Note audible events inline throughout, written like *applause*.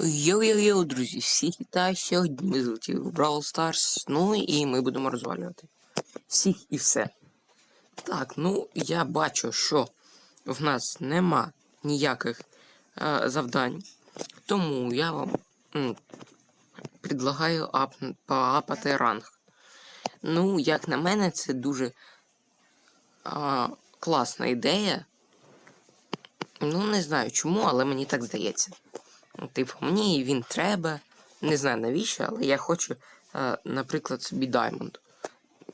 Йоу-йоу-йоу, друзі, всіх вітаю сьогодні. Ми злетіли в Brawl Stars, ну і ми будемо розвалювати. Всіх і все. Так, ну я бачу, що в нас нема ніяких е, завдань. Тому я вам м, предлагаю ап, поапати ранг. Ну, як на мене, це дуже а, класна ідея. Ну, не знаю чому, але мені так здається. Типу, мені він треба. Не знаю навіщо, але я хочу, е, наприклад, собі Даймонд.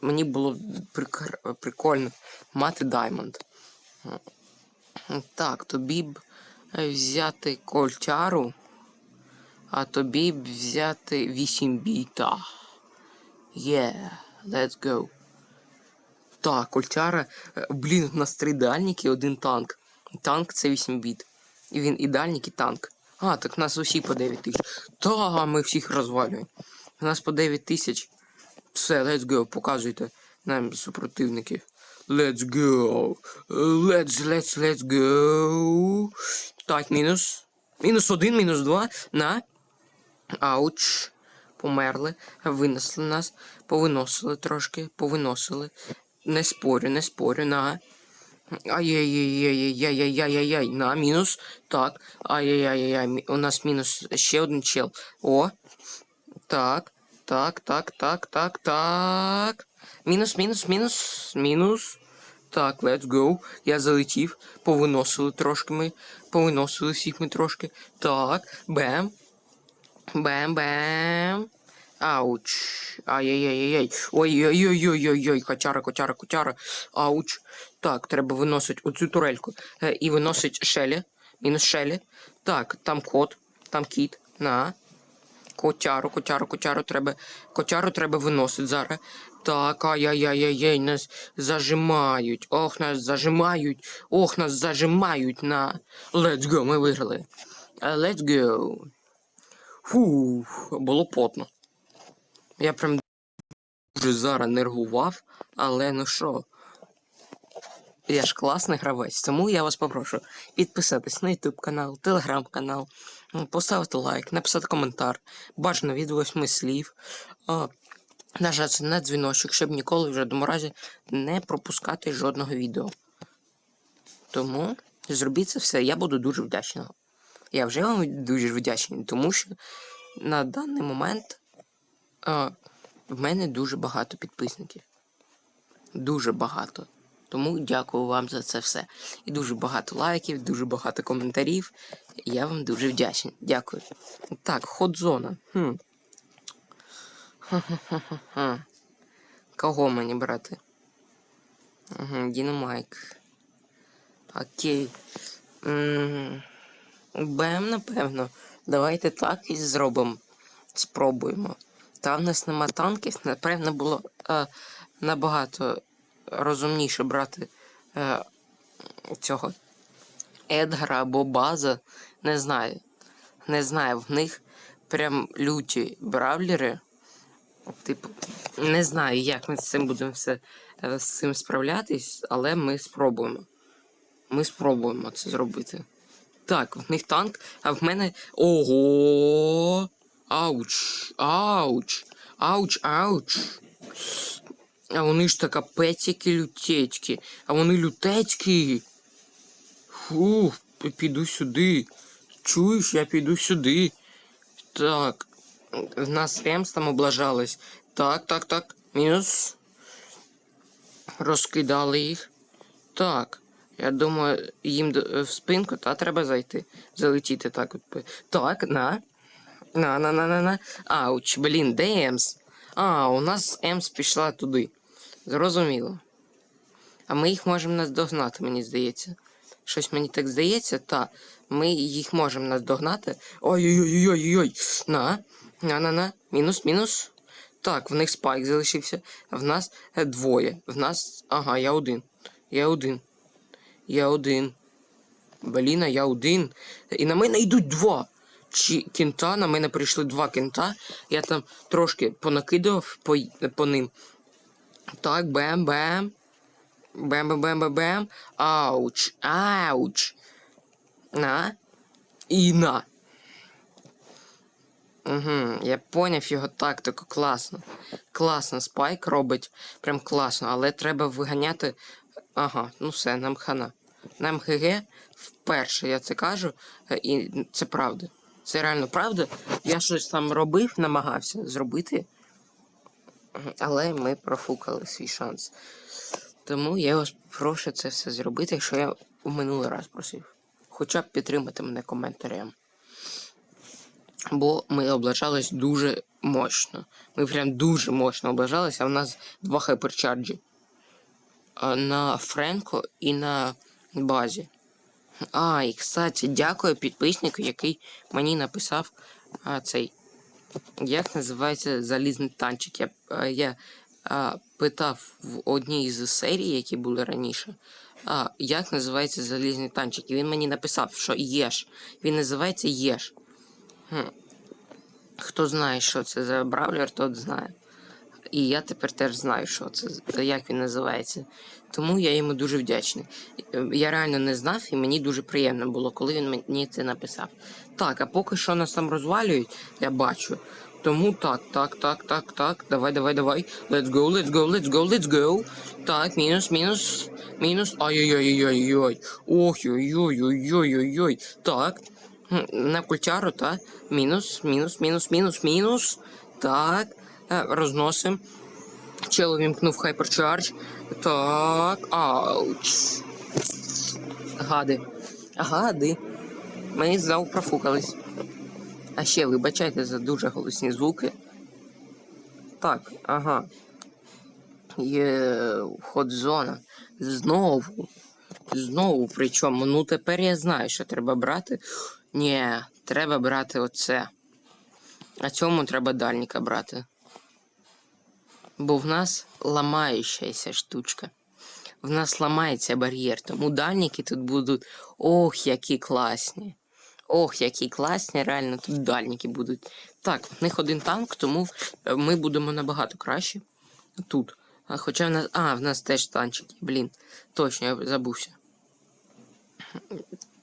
Мені було прикр- прикольно мати Даймонд. Так, тобі б е, взяти кольтяру, а тобі б взяти 8 біта. Yeah, let's go. Так, кольтяра. е, Блін, у нас три дальніки, один танк. Танк це 8 біт. І він і дальник, і танк. А, так нас усі по 9 тисяч. Та, ми всіх розвалюємо. У нас по 9 тисяч. Все, let's go, показуйте нам супротивників. Let's go. Let's, let's, let's go. Так, мінус. Мінус один, мінус два. На. Ауч. Померли. Винесли нас. Повиносили трошки. Повиносили. Не спорю, не спорю. На. Ай-яй-яй-яй-яй-яй-яй-яй-яй. На, мінус. Так. Ай-яй-яй-яй. У нас мінус ще один чел. О. Так. Так, так, так, так, так. Мінус, мінус, мінус, мінус. Так, let's go. Я залетів. Повиносили трошки ми. Повиносили всіх ми трошки. Так. Бем. Бем-бем. Ауч. Ай-яй-яй-яй. Ой-ой-ой-ой-ой-ой. Котяра, котяра, котяра. Ауч. Так, треба виносити оцю турельку. Е, і виносить шелі. Мінус шелі. Так, там кот, там кіт. На. Котяру, котяру, котяру треба. Котяру треба виносити зараз. Так, ай-яй-яй-яй, нас зажимають. Ох, нас зажимають. Ох, нас зажимають на. Let's go, ми виграли. Е, Let's go. Фух, було потно. Я прям дуже зараз нервував, але ну що. Я ж класний гравець, тому я вас попрошу підписатись на YouTube канал, телеграм канал, поставити лайк, написати коментар, бажано від восьми слів, нажати на дзвіночок, щоб ніколи вже до разі не пропускати жодного відео. Тому зробіть це все, я буду дуже вдячний. Я вже вам дуже вдячний, тому що на даний момент а, в мене дуже багато підписників. Дуже багато. Тому дякую вам за це все. І дуже багато лайків, дуже багато коментарів. Я вам дуже вдячний. Дякую. Так, ходзона. Хм. Кого мені брати? Угу, Дінамайк. Окей. М, Бем, напевно. Давайте так і зробимо. Спробуємо. Та в нас нема танків, напевно, було е, набагато розумніше брати е, цього Едгара або База. Не знаю. Не знаю, в них прям люті бравлери. Типу, не знаю, як ми з цим будемо все е, з цим справлятись, але ми спробуємо. Ми спробуємо це зробити. Так, в них танк, а в мене. Ого! Ауч! Ауч! Ауч, ауч! А вони ж така пецькі лютецькі. А вони лютецькі. Фух, піду сюди. Чуєш, я піду сюди. Так. В нас Емс там облажалась. Так, так, так. Мінус. Розкидали їх. Так. Я думаю, їм в спинку, та треба зайти. Залетіти так от. Так, на. На, на, на, на, на. Ауч, блін, де Емс? А, у нас Емс пішла туди. Зрозуміло. А ми їх можемо наздогнати, мені здається. Щось мені так здається, та ми їх можемо наздогнати. Ой-ой-ой-ой-ой. На. На, на, на. Мінус, мінус. Так, в них спайк залишився. В нас двоє. В нас. Ага, я один. Я один. Я один. Блін, я один. І на мене йдуть два. Кінта, на мене прийшли два кінта. Я там трошки понакидав по, по ним. Так, бем-бем. Бем-бем-бем-бем-бем. Ауч. Ауч. На. І на. Угу, я поняв його тактику, класно. Класно, спайк робить. Прям класно, але треба виганяти. Ага, ну все, нам хана. Нам ГГ вперше я це кажу, е, і це правда. Це реально правда. Я щось там робив, намагався зробити, але ми профукали свій шанс. Тому я вас прошу це все зробити, якщо я в минулий раз просив. Хоча б підтримати мене коментарем. Бо ми облажались дуже мощно. Ми прям дуже мощно облажались, а в нас два хайперчарджі. На Френко і на базі. А, і кстати, дякую підписнику, який мені написав а, цей. Як називається залізний танчик? Я, я а, питав в одній з серій, які були раніше, а, як називається залізний танчик. І він мені написав, що Єш. Він називається Єш. Хм. Хто знає, що це за бравлер, тот знає. І я тепер теж знаю, що це, як він називається. Тому я йому дуже вдячний. Я реально не знав, і мені дуже приємно було, коли він мені це написав. Так, а поки що нас там розвалюють, я бачу. Тому так, так, так, так, так. Давай, давай, давай. Let's go, let's go, let's go, let's go. Так, мінус, мінус, мінус. Ай-яй-яй-яй-яй. Ох-ой-ой-ой-ой-ой-ой. Так. На культяру, так. Мінус, мінус, мінус, мінус, мінус. Так. Е, Розносим. Чел вімкнув хайперчардж. Так. Ауч. Гади. Гади. Ми знову профукались. А ще вибачайте за дуже голосні звуки. Так, ага. Є ход-зона. Знову. Знову причому. Ну тепер я знаю, що треба брати. Ні, треба брати оце. А цьому треба дальніка брати. Бо в нас ламаючася штучка. В нас ламається бар'єр, тому дальніки тут будуть. Ох, які класні. Ох, які класні, реально тут дальніки будуть. Так, в них один танк, тому е, ми будемо набагато краще. Тут. А хоча в нас. А, в нас теж танчики. Блін. Точно, я забувся.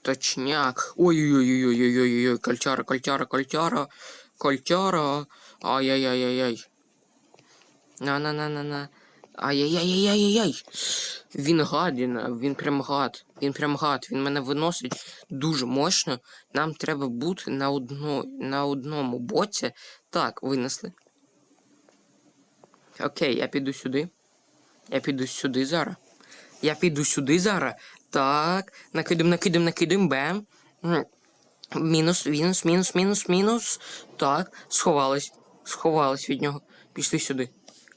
Точняк. Ой-ой-ой-ой-ой-ой-ой. Кольчара, кольчара, кольчара. Кольчара. Ай-яй-яй-яй-яй. На-на-на-на-на. Ай-яй-яй-яй-яй-яй. Він гадіна, він прям гад. Він прям гад. Він мене виносить дуже мощно. Нам треба бути на, одно, на одному боці. Так, винесли. Окей, я піду сюди. Я піду сюди зараз. Я піду сюди зараз. Так. Накидем, накидем, накидем, бем. Мінус, мінус, мінус, мінус, мінус. Так, сховались. Сховались від нього. Пішли сюди.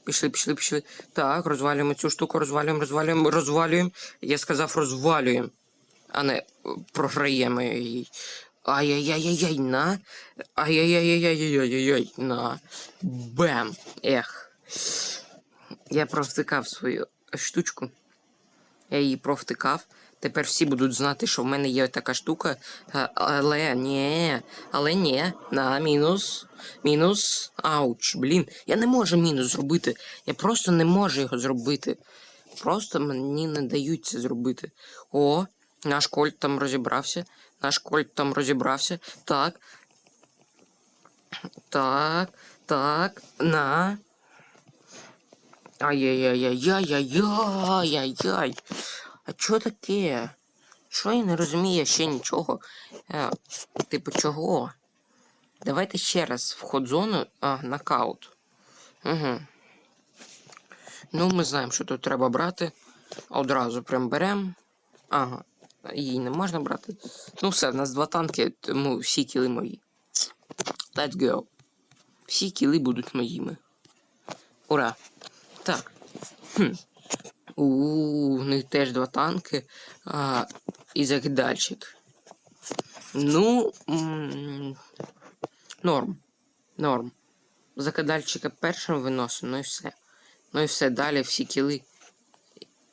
Пішли, пішли, пішли. Так, розвалюємо цю штуку, розвалюємо, розвалюємо, розвалюємо. Я сказав розвалюємо, а не е, програємо її. Ай-яй-яй-яй-яй, на. Ай-яй-яй-яй-яй-яй-яй, на. Бем. Ех. Я провтикав свою штучку. Я її провтикав. Тепер всі будуть знати, що в мене є така штука. Але ні, але ні. На мінус. Мінус. Ауч. Блін. Я не можу мінус зробити. Я просто не можу його зробити. Просто мені не дають це зробити. О, наш кольт там розібрався. Наш кольт там розібрався. Так. Так. Так. На. Ай-яй-яй-яй-яй-яй-яй-яй. А чо таке? Що я не розумію ще нічого? Е, типу, чого? Давайте ще раз в ход-зону. А, нокаут. Угу. Ну, ми знаємо, що тут треба брати. Одразу прям беремо. Ага. Її не можна брати. Ну все, в нас два танки, тому всі кіли мої. Let's go. Всі кіли будуть моїми. Ура! Так. Хм. У, них теж два танки а, і закидальщик. Ну. Норм. Норм. Закидальщика першим виносимо, ну і все. Ну і все. Далі всі кіли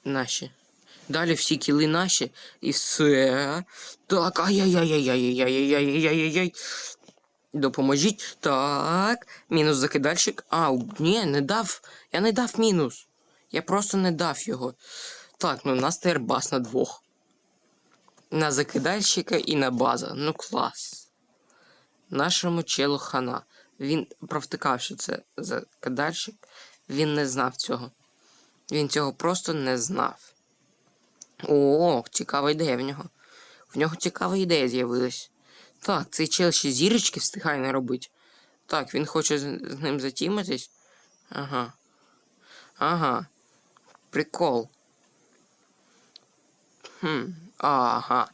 наші. Далі всі кіли наші. І все. Так, ай-яй-яй-яй-яй-яй-яй-яй-яй-яй. Допоможіть. Так. Мінус закидальщик. А, ні, не дав. Я не дав мінус. Я просто не дав його. Так, ну у нас тепер бас на двох. На закидальщика і на база. Ну клас. Нашому челу хана. він провтикав, що це за кадальщик. Він не знав цього. Він цього просто не знав. О, цікава ідея в нього. В нього цікава ідея з'явилась. Так, цей чел ще зірочки встигає не робити. Так, він хоче з, ним затіматись. Ага. Ага. Прикол. Хм. Ага.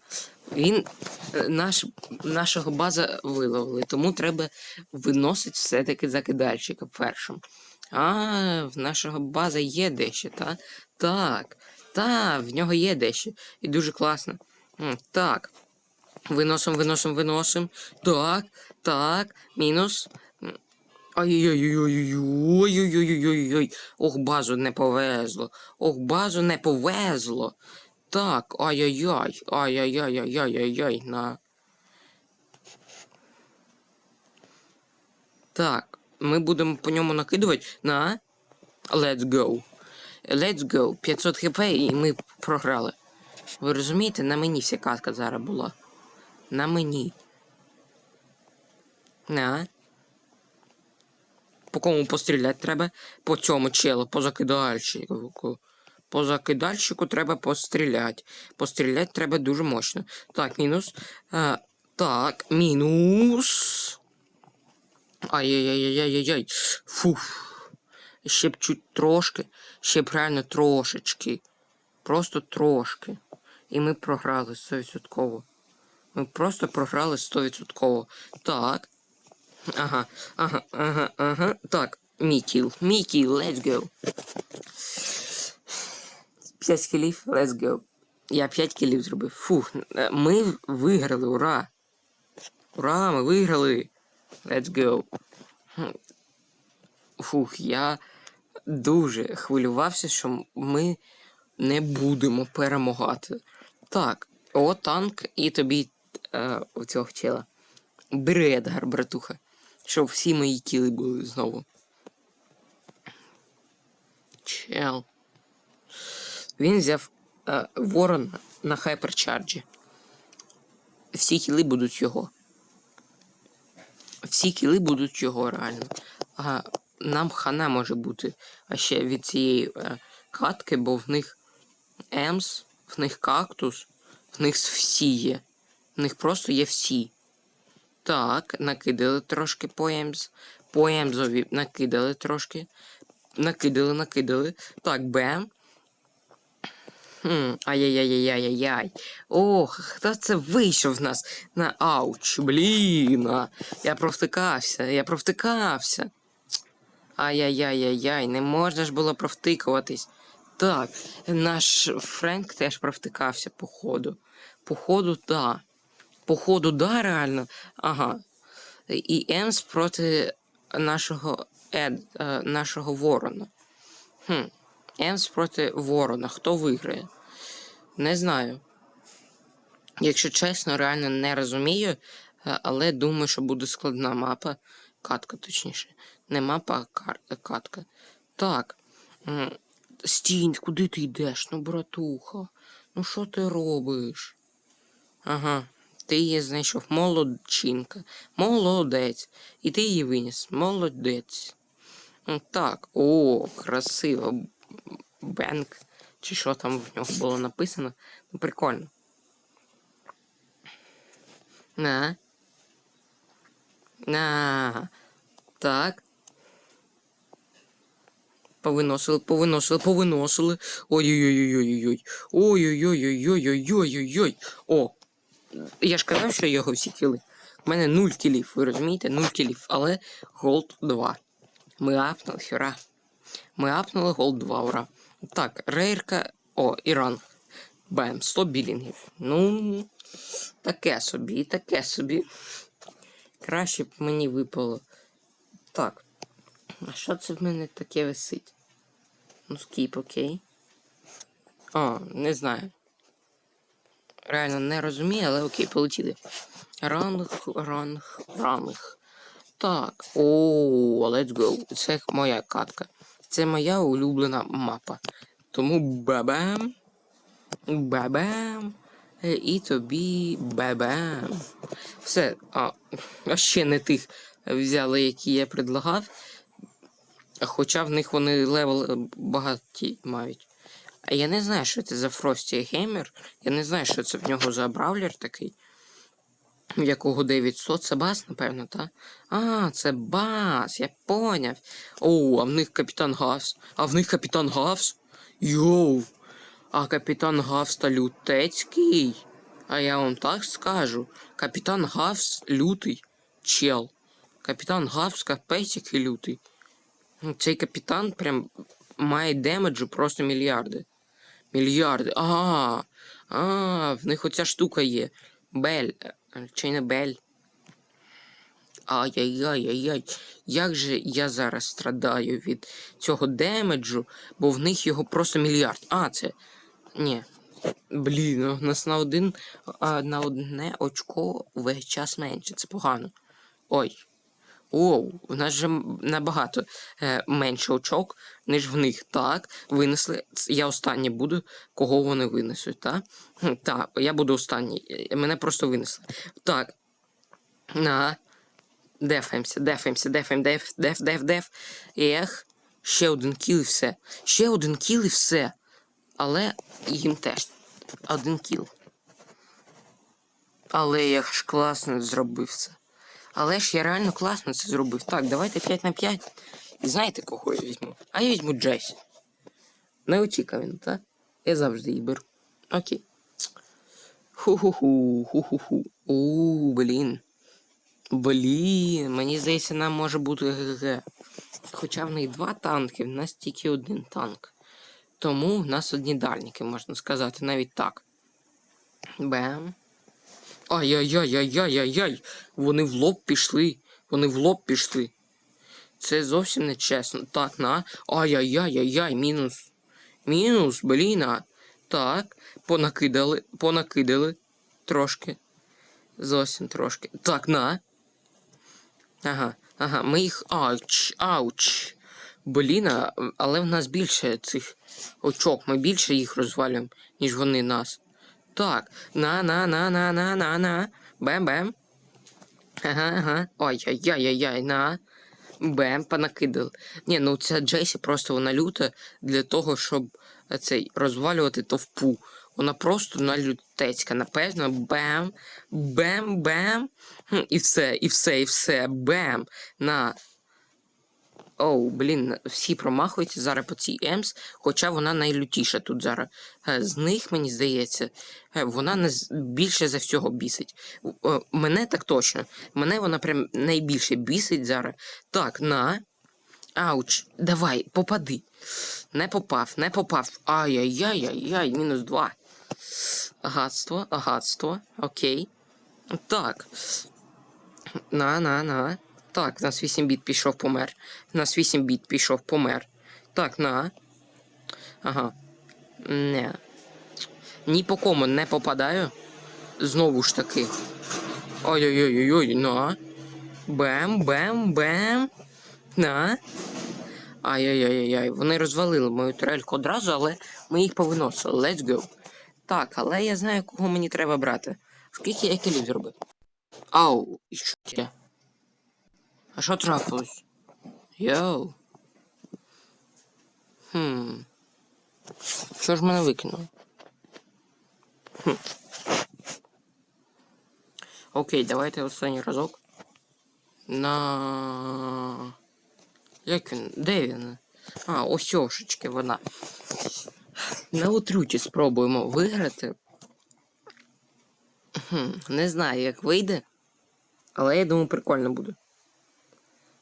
Він е, наш, нашого база виловили, тому треба виносити все-таки закидальщика першим. А, в нашого база є дещо, та? Так. Та, в нього є дещо. І дуже класно. Так. Виносим, виносим, виносим. Так, так, мінус. Ой-ой-ой-ой-ой-ой-ой-ой-ой-ой. Ох, базу не повезло. Ох, базу не повезло. Так, ай-яй-яй, ай-яй-яй-яй-яй-яй, на. Так, ми будемо по ньому накидувати на. Let's go. Let's go. 500 хп і ми програли. Ви розумієте, на мені вся катка зараз була. На мені. На. По кому постріляти треба? По цьому челу, по закидальщику. По закидальщику треба постріляти. Постріляти треба дуже мощно. Так, мінус. А, так, мінус. Ай-яй-яй-яй-яй-яй. Фух. Ще б чуть трошки. Ще б реально трошечки. Просто трошки. І ми програли 100%. Ми просто програли 100%. Так. Ага, ага, ага, ага. Так, мій кіл. Мій кіл, let's go. 5 кілів, let's go. Я 5 кілів зробив. Фух, е, ми виграли, ура! Ура, ми виграли! Let's go. Фух, я дуже хвилювався, що ми не будемо перемагати. Так, о, танк, і тобі е, у цього чела. Бери Едгар, братуха. Щоб всі мої кіли були знову. Чел. Він взяв е, ворона на хайперчарджі. Всі кіли будуть його. Всі кіли будуть його реально. А нам хана може бути. А ще від цієї е, катки, бо в них Емс, в них кактус, в них всі є. В них просто є всі. Так, накидали трошки по Емс. По Емзові накидали трошки. Накидали, накидали. Так, бем. Хм, ай-яй-яй-яй-яй-яй. Ох, хто це вийшов в нас на ауч? Блін. Я провтикався, я провтикався. Ай-яй-яй-яй-яй, не можна ж було провтикуватись. Так, наш Френк теж провтикався, походу. Походу, Походу, да, реально. Ага. І Емс проти нашого Ед, е, нашого Ворона. Хм. Емс проти Ворона. Хто виграє? Не знаю. Якщо чесно, реально не розумію, е, але думаю, що буде складна мапа. Катка, точніше. Не мапа, а катка. Так. Стінь, куди ти йдеш? Ну, братуха. Ну що ти робиш? Ага. Ти її знайшов. Молодчинка. Молодець. І ти її виніс. Молодець. Так, о, красиво. Бенк. Чи що там в нього було написано? Ну, прикольно. На. На. Так. Повиносили, повиносили, повиносили. Ой-ой-ой-ой-ой-ой. Ой-ой-ой-ой-ой-ой-ой-ой-ой. О. Я ж казав, що його всі кіли. У мене 0 кілів, ви розумієте? 0 кілів, але голд 2. Ми апнули, ура. Ми апнули голд 2, ура. Так, рейрка. О, Іран. Бем, 100 білінгів. Ну, таке собі, таке собі. Краще б мені випало. Так. А що це в мене таке висить? Ну, скіп, окей. О, не знаю. Реально не розумію, але окей, полетіли. Ранг, ранг, ранг. Так. О, let's go. Це моя катка. Це моя улюблена мапа. Тому бабам. Бабам. Е, І тобі бабам. Все, а, ще не тих взяли, які я предлагав. Хоча в них вони левел е, багаті мають. А я не знаю, що це за Фрості Геймер. Я не знаю, що це в нього за бравлер такий. В якого 900, це бас, напевно, так? А, це бас, я поняв. О, а в них капітан Гавс. А в них капітан Гавс? Йоу. А капітан Гавс та лютецький. А я вам так скажу. Капітан Гавс лютий чел. Капітан Гавс капець який лютий. Ну, Цей капітан прям має демеджу просто мільярди. Мільярди. А, а, в них оця штука є. Бель. Чи не бель? Ай-яй-яй-яй-яй. Як же я зараз страдаю від цього демеджу, бо в них його просто мільярд. А, це. Ні. Блін, у нас на один а, на одне очко весь час менше. Це погано. Ой. Оу, у нас же набагато е, менше очок, ніж в них. Так, винесли. Я останній буду, кого вони винесуть, так? Так, я буду останній. Е, Мене просто винесли. Так. На. Дефаємося, дефаємося, дефаєм, деф, деф, деф, деф. Ех, ще один кіл і все. Ще один кіл і все. Але їм теж один кіл. Але я ж класно зробив це. Але ж я реально класно це зробив. Так, давайте 5 на 5. І знаєте, кого я візьму? А я візьму Джесі. Неочікувано, так? Я завжди її беру. Окей. Ху-ху-ху, ху-ху-ху. У, блін. Блін, мені здається, нам може бути ГГ. Хоча в них два танки, в нас тільки один танк. Тому в нас одні дальніки, можна сказати, навіть так. Бем. Ай-яй-яй-яй-яй-яй. Вони в лоб пішли. Вони в лоб пішли. Це зовсім не чесно. Так, на. Ай-яй-яй-яй-яй, мінус. Мінус, блін. а. Так, понакидали, понакидали. Трошки. Зовсім трошки. Так, на. Ага, ага, ми їх. Ауч, ауч. Блін, а, але в нас більше цих очок, ми більше їх розвалюємо, ніж вони нас. Так, на, на, на, на, на, на, на. Бем-бем. Ага, ага. Ой-яй-яй-яй, на. Бем, понакидали. Ні, ну ця Джесі просто вона люта для того, щоб е, цей розвалювати товпу. Вона просто налютецька, напевно, бем, бем, бем. І все, і все, і все. Бем. На. Оу, блін, всі промахуються зараз по цій Емс, хоча вона найлютіша тут зараз. Е, З них, мені здається, е, вона більше за всього бісить. Е, Мене так точно. Мене вона прям найбільше бісить зараз. Так, на. Ауч, давай, попади. Не попав, не попав. Ай-яй-яй-яй-яй, мінус два. Агатство, агатство, окей. Так. На, на, на. Так, нас 8 біт пішов помер. Нас 8 біт пішов помер. Так, на. Ага. Не. Ні по кому не попадаю. Знову ж таки. Ой-ой-ой-ой, на. Бем, бем, бем. На. Ай-яй-яй-яй. Вони розвалили мою турельку одразу, але ми їх повиносили. Let's go. Так, але я знаю, кого мені треба брати. Скільки я кілів зробив? Ау, і що? А що трапилось? Йоу. Хм. Що ж мене викинуло? Хм. Окей, давайте останній разок. На. Як він? Де він? А, ось ошечки вона. На отрюті спробуємо виграти. Хм, не знаю, як вийде. Але я думаю, прикольно буде.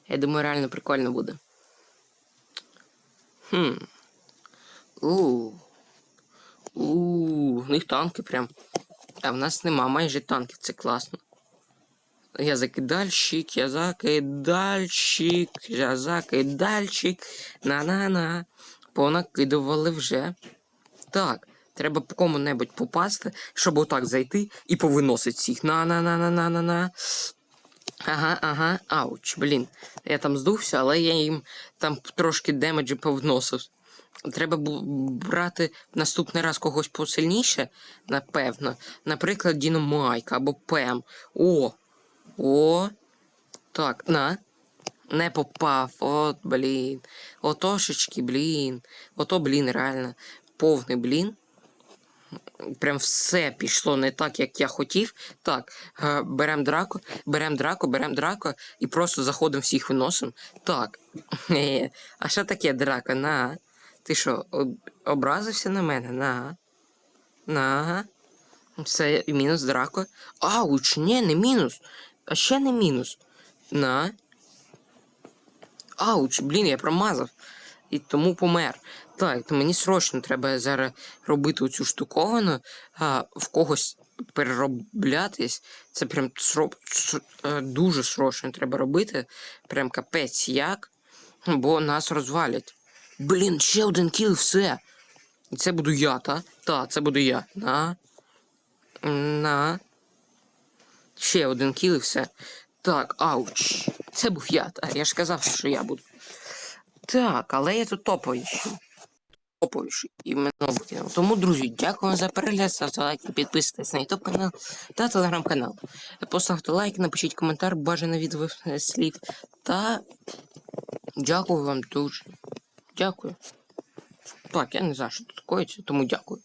Я думаю, реально прикольно буде. Хм. У. У, в них танки прям. А в нас нема майже танків, це класно. Я закидальщик, я закидальщик, я закидальщик. На-на-на. Понакидували вже. Так, треба по кому-небудь попасти, щоб отак зайти і повиносити всіх. На-на-на-на-на-на-на. Ага, ага, ауч, блін. Я там здувся, але я їм там трошки демеджі повносив. Треба бу- брати наступний раз когось посильніше, напевно. Наприклад, Діно Майка або Пем. О! О! Так, на. Не попав. От, блін. Отошечки, блін. Ото, блін, реально. Повний блін. Прям все пішло не так, як я хотів. Так, е, берем драку, берем драку, берем драку і просто заходимо всіх виносимо. Так. *laughs* Е, А що таке драка? На. Ти що, образився на мене? На. На. Це мінус драко. Ауч, ні, не мінус. А ще не мінус. На. Ауч, блін, я промазав. І тому помер. Так, то мені срочно треба зараз робити оцю штуковину, а в когось перероблятись. Це прям сро- е, дуже срочно треба робити. Прям капець як. Бо нас розвалять. Блін, ще один кіл, все. І це буду я, та? Та, це буду я. На. На. Ще один кіл і все. Так, ауч. Це був я, та. Я ж казав, що я буду. Так, але я тут. Топовіший. І іменно викинув. Тому, друзі, дякую за перегляд, ставте лайки, підписуйтесь на YouTube канал та телеграм-канал. Поставте лайк, напишіть коментар, бажано від слів. Та дякую вам дуже. Дякую. Так, я не знаю, що тут коїться, тому дякую.